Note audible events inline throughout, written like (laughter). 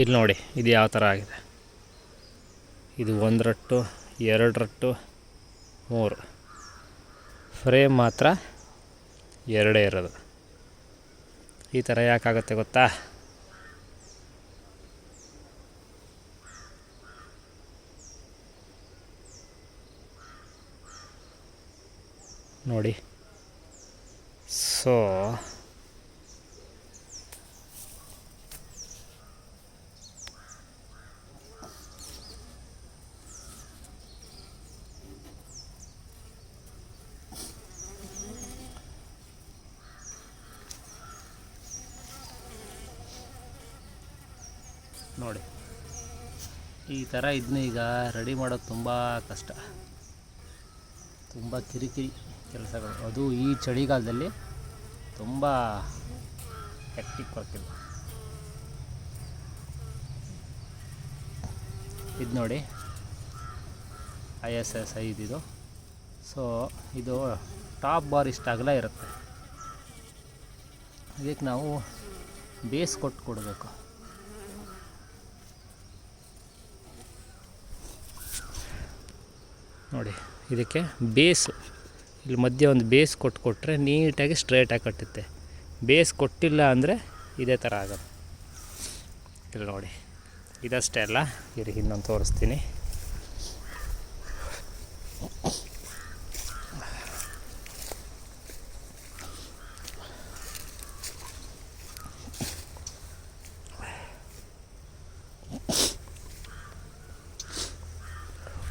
ಇಲ್ಲಿ ನೋಡಿ, ಇದು ಯಾವ ಥರ ಆಗಿದೆ? ಇದು ಒಂದು ರಟ್ಟು ಎರಡು ರಟ್ಟು ಮೂರು. ಫ್ರೇಮ್ ಮಾತ್ರ ಎರಡೇ ಇರೋದು. ಈ ಥರ ಯಾಕಾಗುತ್ತೆ ಗೊತ್ತಾ? ನೋಡಿ. ಸೊ ನೋಡಿ. ಈ ಥರ ಇದನ್ನ ಈಗ ರೆಡಿ ಮಾಡೋದು ತುಂಬ ಕಷ್ಟ. ತುಂಬ ಕಿರಿಕಿರಿ ಕೆಲಸಗಳು. ಅದು ಈ ಚಳಿಗಾಲದಲ್ಲಿ ತುಂಬ ಹೆಕ್ಟಿಕ್ ಕೊಡ್ತಿಲ್ಲ ಇದು ನೋಡಿ ಐ ಎಸ್ ಎಸ್ ಐ ಇದಿದು ಸೊ ಇದು ಟಾಪ್ ಬಾರ್ ಇಷ್ಟ ಆಗಲೇ ಇರುತ್ತೆ. ಇದಕ್ಕೆ ನಾವು ಬೇಸ್ ಕೊಟ್ಟು ಕೊಡಬೇಕು. ನೋಡಿ, ಇದಕ್ಕೆ ಬೇಸು, ಇಲ್ಲಿ ಮಧ್ಯೆ ಒಂದು ಬೇಸ್ ಕೊಟ್ಟು ಕೊಟ್ಟರೆ ನೀಟಾಗಿ ಸ್ಟ್ರೇಟಾಗಿ ಕಟ್ಟುತ್ತೆ. ಬೇಸ್ ಕೊಟ್ಟಿಲ್ಲ ಅಂದರೆ ಇದೇ ಥರ ಆಗೋದು ಇಲ್ಲಿ ನೋಡಿ, ಇದಷ್ಟೇ ಅಲ್ಲ ಇವ್ರಿಗೆ ಇನ್ನೊಂದು ತೋರಿಸ್ತೀನಿ.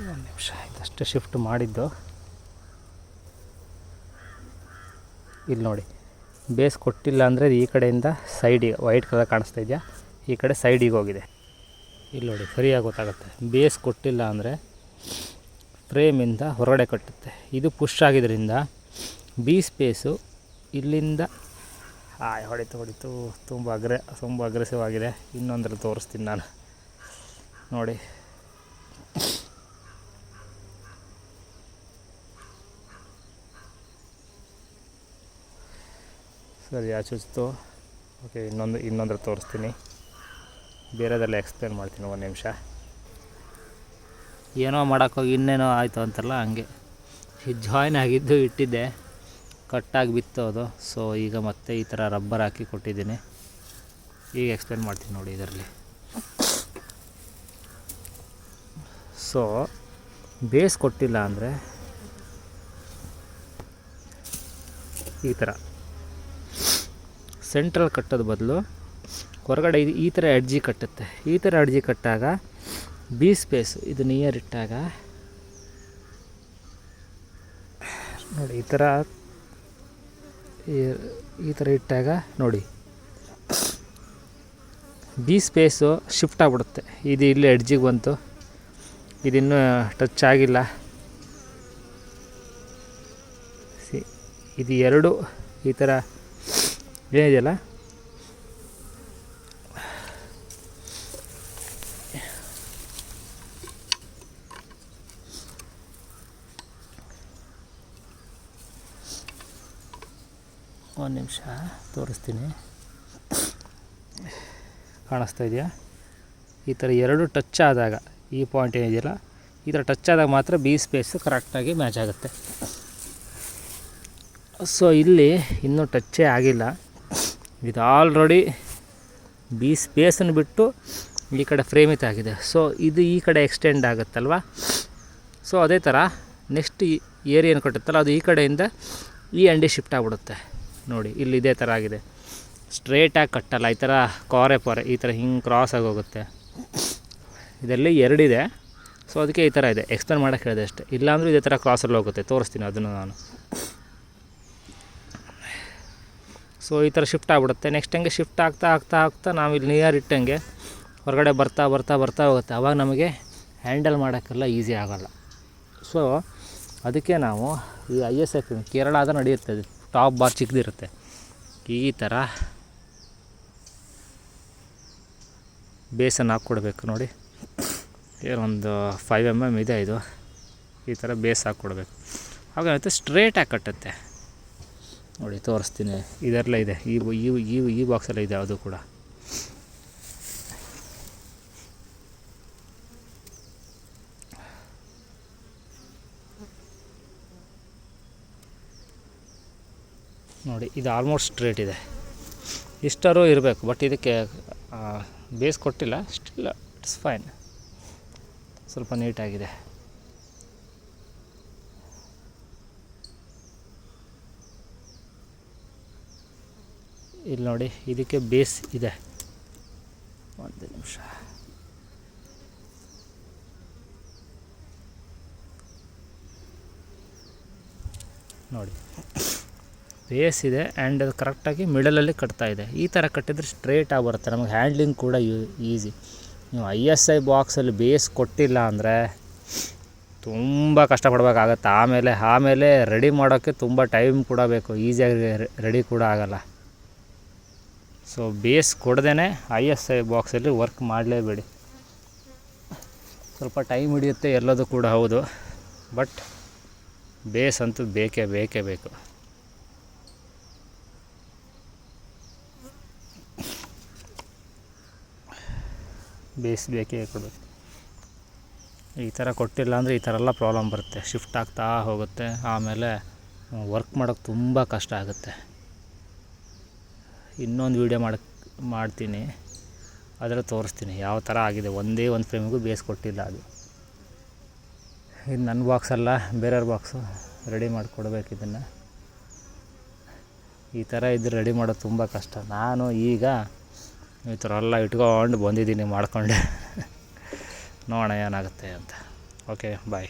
ಒಂದು ನಿಮಿಷ ಆಯ್ತಷ್ಟು ಶಿಫ್ಟ್ ಮಾಡಿದ್ದು. ಇಲ್ಲಿ ನೋಡಿ ಬೇಸ್ ಕೊಟ್ಟಿಲ್ಲ ಅಂದರೆ ಈ ಕಡೆಯಿಂದ ಸೈಡಿಗೆ ವೈಟ್ ಕಲರ್ ಕಾಣಿಸ್ತಾ ಇದೆಯಾ? ಈ ಕಡೆ ಸೈಡಿಗೆ ಹೋಗಿದೆ. ಇಲ್ಲಿ ನೋಡಿ, ಸರಿಯಾಗಿ ಗೊತ್ತಾಗುತ್ತೆ. ಬೇಸ್ ಕೊಟ್ಟಿಲ್ಲ ಅಂದರೆ ಫ್ರೇಮಿಂದ ಹೊರಗಡೆ ಕಟ್ಟುತ್ತೆ. ಇದು ಪುಷ್ ಆಗಿದ್ದರಿಂದ ಬಿ ಸ್ಪೇಸು ಇಲ್ಲಿಂದ ಹಾಯ್ ಹೊಡಿತು ಹೊಡಿತು. ತುಂಬ ಅಗ್ರೆ, ತುಂಬ ಅಗ್ರೆಸಿವ್ ಆಗಿದೆ. ಇನ್ನೊಂದರಲ್ಲಿ ತೋರಿಸ್ತೀನಿ ನಾನು. ನೋಡಿ ಸರಿ ಆ ಚುಚ್ತು. ಓಕೆ ಇನ್ನೊಂದು, ಇನ್ನೊಂದ್ರ ತೋರಿಸ್ತೀನಿ. ಬೇರೆದೆಲ್ಲ ಎಕ್ಸ್ಪ್ಲೇನ್ ಮಾಡ್ತೀನಿ ಒಂದು ನಿಮಿಷ. ಏನೋ ಮಾಡೋಕ್ಕೋಗಿ ಇನ್ನೇನೋ ಆಯಿತು ಅಂತಲ್ಲ, ಹಂಗೆ. ಜಾಯ್ನ್ ಆಗಿದ್ದು ಇಟ್ಟಿದ್ದೆ. ಕಟ್ಟಾಗಿ ಬಿತ್ತು ಅದು. ಸೊ ಈಗ ಮತ್ತೆ ಈ ಥರ ರಬ್ಬರ್ ಹಾಕಿ ಕೊಟ್ಟಿದ್ದೀನಿ. ಈಗ ಎಕ್ಸ್ಪ್ಲೇನ್ ಮಾಡ್ತೀನಿ ನೋಡಿ ಇದರಲ್ಲಿ. ಸೊ ಬೇಸ್ ಕೊಟ್ಟಿಲ್ಲ ಅಂದರೆ ಈ ಥರ ಸೆಂಟ್ರಲ್ ಕಟ್ಟೋದು ಬದಲು ಹೊರಗಡೆ ಈ ಥರ ಅಡ್ಜಿ ಕಟ್ಟುತ್ತೆ. ಈ ಥರ ಅಡ್ಜಿ ಕಟ್ಟಾಗ ಬಿ ಸ್ಪೇಸ್ ಇದು ನಿಯರ್ ಇಟ್ಟಾಗ ನೋಡಿ, ಈ ಥರ ಈ ಥರ ಇಟ್ಟಾಗ ನೋಡಿ. ಬಿ ಸ್ಪೇಸು ಶಿಫ್ಟ್ ಆಗಿಬಿಡುತ್ತೆ. ಇದು ಇಲ್ಲಿ ಅಡ್ಜಿಗೆ ಬಂತು. ಇದಿನ್ನೂ ಟಚ್ ಆಗಿಲ್ಲ. ಸಿ, ಇದು ಎರಡು ಈ ಥರ ಏನಿದೆಯಲ್ಲ ಒಂದು ನಿಮಿಷ ತೋರಿಸ್ತೀನಿ. ಕಾಣಿಸ್ತಾ ಇದೆಯಾ? ಈ ಥರ ಎರಡು ಟಚ್ ಆದಾಗ ಈ ಪಾಯಿಂಟ್ ಏನಿದೆಯಲ್ಲ ಈ ಥರ ಟಚ್ ಆದಾಗ ಮಾತ್ರ ಬಿ ಸ್ಪೇಸು ಕರೆಕ್ಟಾಗಿ ಮ್ಯಾಚ್ ಆಗುತ್ತೆ. ಸೊ ಇಲ್ಲಿ ಇನ್ನೂ ಟಚ್ಚೇ ಆಗಿಲ್ಲ. ಇದು ಆಲ್ರೆಡಿ ಬಿ ಸ್ಪೇಸನ್ನು ಬಿಟ್ಟು ಈ ಕಡೆ ಫ್ರೇಮಿತ ಆಗಿದೆ. ಸೊ ಇದು ಈ ಕಡೆ ಎಕ್ಸ್ಟೆಂಡ್ ಆಗುತ್ತಲ್ವ? ಸೊ ಅದೇ ಥರ ನೆಕ್ಸ್ಟ್ ಏರಿಯನ್ ಕೊಟ್ಟಿರ್ತಲ್ಲ, ಅದು ಈ ಕಡೆಯಿಂದ ಈ ಅಂಡಿ ಶಿಫ್ಟ್ ಆಗಿಬಿಡುತ್ತೆ. ನೋಡಿ, ಇಲ್ಲಿ ಇದೇ ಥರ ಆಗಿದೆ. ಸ್ಟ್ರೇಟಾಗಿ ಕಟ್ಟಲ್ಲ, ಈ ಥರ ಕೋರೆ ಪೊರೆ ಈ ಥರ ಹಿಂಗೆ ಕ್ರಾಸ್ ಆಗಿ ಹೋಗುತ್ತೆ. ಇದರಲ್ಲಿ ಎರಡಿದೆ ಸೊ ಅದಕ್ಕೆ ಈ ಥರ ಇದೆ. ಎಕ್ಸ್ಪ್ಲೇನ್ ಮಾಡೋಕ್ಕೆ ಹೇಳಿದೆ ಅಷ್ಟೇ. ಇಲ್ಲಾಂದರೂ ಇದೇ ಥರ ಕ್ರಾಸಲ್ಲಿ ಹೋಗುತ್ತೆ. ತೋರಿಸ್ತೀನಿ ಅದನ್ನು ನಾನು. ಸೊ ಈ ಥರ ಶಿಫ್ಟ್ ಆಗಿಬಿಡುತ್ತೆ. ನೆಕ್ಸ್ಟ್ ಹಂಗೆ ಶಿಫ್ಟ್ ಆಗ್ತಾ ಆಗ್ತಾ ಆಗ್ತಾ ನಾವು ಇಲ್ಲಿ ನಿಯರ್ ಇಟ್ಟಂಗೆ ಹೊರಗಡೆ ಬರ್ತಾ ಬರ್ತಾ ಬರ್ತಾ ಹೋಗುತ್ತೆ. ಆವಾಗ ನಮಗೆ ಹ್ಯಾಂಡಲ್ ಮಾಡೋಕ್ಕೆಲ್ಲ ಈಸಿ ಆಗೋಲ್ಲ. ಸೊ ಅದಕ್ಕೆ ನಾವು ಈ ಐ ಎಸ್ ಎಫ್ ಕೇರಳ ಆದ ನಡೆಯುತ್ತೆ ಅದು. ಟಾಪ್ ಬಾರ್ ಚಿಕ್ಕದಿರುತ್ತೆ ಈ ಥರ ಬೇಸನ್ನು ಹಾಕ್ಕೊಡ್ಬೇಕು ನೋಡಿ. ಏನೊಂದು ಫೈವ್ ಎಂ ಎಂ ಇದೆ ಇದು. ಈ ಥರ ಬೇಸ್ ಹಾಕ್ಕೊಡ್ಬೇಕು. ಹಾಗಾಗುತ್ತೆ ಸ್ಟ್ರೇಟಾಗಿ ಕಟ್ಟುತ್ತೆ. ನೋಡಿ, ತೋರಿಸ್ತೀನಿ. ಇದೆಲ್ಲ ಇದೆ. ಈ ಈ ಈ ಬಾಕ್ಸೆಲ್ಲ ಇದೆ ಅದು ಕೂಡ. ನೋಡಿ, ಇದು ಆಲ್ಮೋಸ್ಟ್ ಸ್ಟ್ರೇಟ್ ಇದೆ. ಇಷ್ಟರೂ ಇರಬೇಕು ಬಟ್ ಇದಕ್ಕೆ ಬೇಸ್ ಕೊಟ್ಟಿಲ್ಲ. ಸ್ಟಿಲ್ ಇಟ್ಸ್ ಫೈನ್ ಸ್ವಲ್ಪ ನೀಟಾಗಿದೆ ಇಲ್ಲಿ ನೋಡಿ, ಇದಕ್ಕೆ ಬೇಸ್ ಇದೆ. ಒಂದು ನಿಮಿಷ. ನೋಡಿ. ಬೇಸ್ ಇದೆ ಆ್ಯಂಡ್ ಅದು ಕರೆಕ್ಟಾಗಿ ಮಿಡಲಲ್ಲಿ ಕಟ್ತಾ ಇದೆ. ಈ ಥರ ಕಟ್ಟಿದ್ರೆ ಸ್ಟ್ರೇಟಾಗಿ ಬರುತ್ತೆ. ನಮಗೆ ಹ್ಯಾಂಡ್ಲಿಂಗ್ ಕೂಡ ಯೂ ಈಸಿ ನೀವು ಐ ಎಸ್ ಐ ಬಾಕ್ಸಲ್ಲಿ ಬೇಸ್ ಕೊಟ್ಟಿಲ್ಲ ಅಂದರೆ ತುಂಬ ಕಷ್ಟಪಡಬೇಕಾಗತ್ತೆ. ಆಮೇಲೆ ಆಮೇಲೆ ರೆಡಿ ಮಾಡೋಕ್ಕೆ ತುಂಬ ಟೈಮ್ ಕೂಡ ಬೇಕು. ಈಸಿಯಾಗಿ ರೆಡಿ ಕೂಡ ಆಗಲ್ಲ. ಸೊ ಬೇಸ್ ಕೊಡ್ದೇ ಐ ಎಸ್ ಐ ಬಾಕ್ಸಲ್ಲಿ ವರ್ಕ್ ಮಾಡಲೇಬೇಡಿ. ಸ್ವಲ್ಪ ಟೈಮ್ ಹಿಡಿಯುತ್ತೆ ಎಲ್ಲದೂ ಕೂಡ ಹೌದು. ಬಟ್ ಬೇಸ್ ಅಂತೂ ಬೇಕೇ ಬೇಕೇ ಬೇಕು. ಬೇಸ್ ಬೇಕೇ ಕೊಡಬೇಕು. ಈ ಥರ ಕೊಟ್ಟಿಲ್ಲ ಅಂದರೆ ಈ ಥರ ಎಲ್ಲ ಪ್ರಾಬ್ಲಮ್ ಬರುತ್ತೆ. ಶಿಫ್ಟ್ ಆಗ್ತಾ ಹೋಗುತ್ತೆ. ಆಮೇಲೆ ವರ್ಕ್ ಮಾಡೋಕ್ಕೆ ತುಂಬ ಕಷ್ಟ ಆಗುತ್ತೆ. ಇನ್ನೊಂದು ವೀಡಿಯೋ ಮಾಡಕ್ಕೆ ಮಾಡ್ತೀನಿ. ಅದರಲ್ಲಿ ತೋರಿಸ್ತೀನಿ. ಯಾವ ಥರ ಆಗಿದೆ. ಒಂದೇ ಒಂದು ಫ್ರೇಮಿಗೂ ಬೇಸ್ ಕೊಟ್ಟಿಲ್ಲ ಅದು. ಇದು ನನ್ನ ಬಾಕ್ಸ್ ಅಲ್ಲ, ಬೇರೆಯವ್ರ ಬಾಕ್ಸು ರೆಡಿ ಮಾಡಿಕೊಡ್ಬೇಕು ಇದನ್ನು. ಈ ಥರ ಇದ್ರೆ ರೆಡಿ ಮಾಡೋದು ತುಂಬ ಕಷ್ಟ. ನಾನು ಈಗ ಈ ಥರ ಎಲ್ಲ ಇಟ್ಕೊಂಡು ಬಂದಿದ್ದೀನಿ, ಮಾಡ್ಕೊಂಡೆ. (laughs) ನೋಡೋಣ ಏನಾಗುತ್ತೆ ಅಂತ. Okay bye